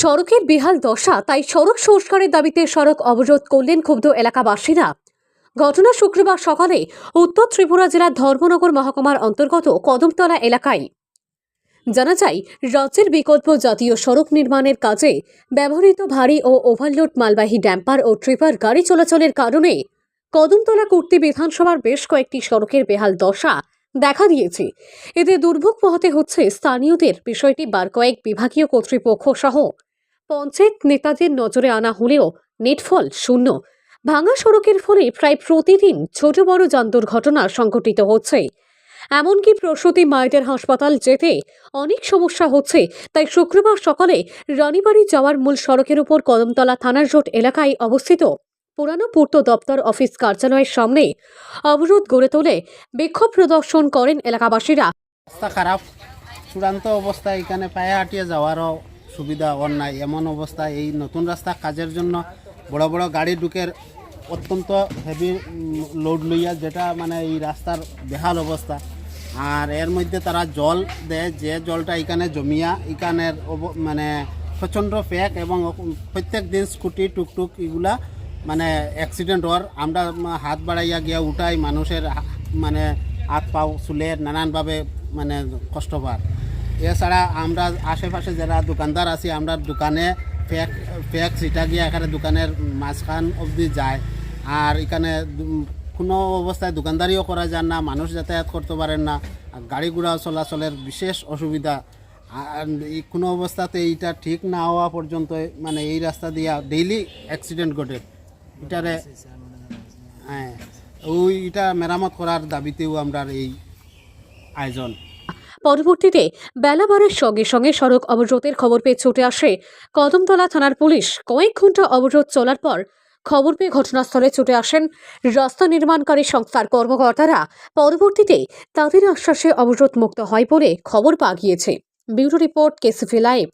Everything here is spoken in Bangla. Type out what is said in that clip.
সড়কের বেহাল দশা, তাই সড়ক সংস্কারের দাবিতে সড়ক অবরোধ করলেন ক্ষুব্ধ এলাকাবাসীরা। ঘটনা শুক্রবার সকালে উত্তর ত্রিপুরা জেলার ধর্মনগর মহকুমার অন্তর্গত কদমতলা এলাকায়। জানা যায়, রাজ্যের বিকল্প জাতীয় সড়ক নির্মাণের কাজে ব্যবহৃত ভারী ও ওভারলোড মালবাহী ড্যাম্পার ও ট্রিপার গাড়ি চলাচলের কারণে কদমতলা কুর্তি বিধানসভার বেশ কয়েকটি সড়কের বেহাল দশা দেখা দিয়েছে। এতে দুর্ভোগ পোহাতে হচ্ছে স্থানীয়দের, বিষয়টি বার কয়েক বিভাগীয় কর্তৃপক্ষ সহ পঞ্চায়েত নেতাদের নজরে আনা হলেও নেটফল শূন্য। ভাঙা সড়কের ফলে প্রায় প্রতিদিন ছোট বড় যান দুর্ঘটনা সংঘটিত হচ্ছে। এমনকি প্রসূতি মায়েদের হাসপাতাল যেতে অনেক সমস্যা হচ্ছে, তাই শুক্রবার সকালে রানীবাড়ি যাওয়ার মূল সড়কের উপর কদমতলা থানার রোড এলাকায় অবস্থিত পুরানো পূর্ত দপ্তর অফিস কার্যালয়ের সামনে অবরোধ গড়ে তোলে বিক্ষোভ প্রদর্শন করেন এলাকাবাসীরা। রাস্তা খারাপ। চূড়ান্ত অবস্থা এখানে পায়ে হাঁটিয়ে যাওয়ারও সুবিধা নাই। এমন অবস্থা, এই নতুন রাস্তা কাজের জন্য বড় বড় গাড়ি ঢুকের অত্যন্ত হেভি লোড লইয়া যেটা মানে এই রাস্তার বেহাল অবস্থা। আর এর মধ্যে তারা জল দেয়, যে জলটা এখানে জমিয়া, এখানের মানে প্রচণ্ড প্যাক এবং প্রত্যেক দিন স্কুটি, টুকটুক এগুলা মানে অ্যাক্সিডেন্ট হওয়ার। আমরা হাত বাড়াইয়া গিয়া উঠাই, মানুষের মানে হাত পাও চুলের নানানভাবে মানে কষ্ট পায় এছাড়া আমরা আশেপাশে যারা দোকানদার আছি, আমরা দোকানে ফেক ফেক সিটা গিয়ে এখানে দোকানের মাঝখান অবধি যায় আর এখানে কোনো অবস্থায় দোকানদারিও করা যায় না, মানুষ যাতায়াত করতে পারেন না গাড়ি ঘোড়া চলাচলের বিশেষ অসুবিধা। আর এই কোনো অবস্থাতে এইটা ঠিক না হওয়া পর্যন্ত মানে এই রাস্তা দিয়া ডেইলি অ্যাক্সিডেন্ট ঘটে। এটারে হ্যাঁ ওই এটা মেরামত করার দাবিতেও আমরা এই আয়োজন পরবর্তীতে বেলা বাড়ার সঙ্গে সঙ্গে সড়ক অবরোধের খবর পেয়ে ছুটে আসে কদমতলা থানার পুলিশ। কয়েক ঘণ্টা অবরোধ চলার পর খবর পেয়ে ঘটনাস্থলে ছুটে আসেন রাস্তা নির্মাণকারী সংস্থার কর্মকর্তারা। পরবর্তীতে তাদের আশ্বাসে অবরোধ মুক্ত হয় বলে খবর পাওয়া গিয়েছে। ব্যুরো রিপোর্ট, কেসিফি লাইভ।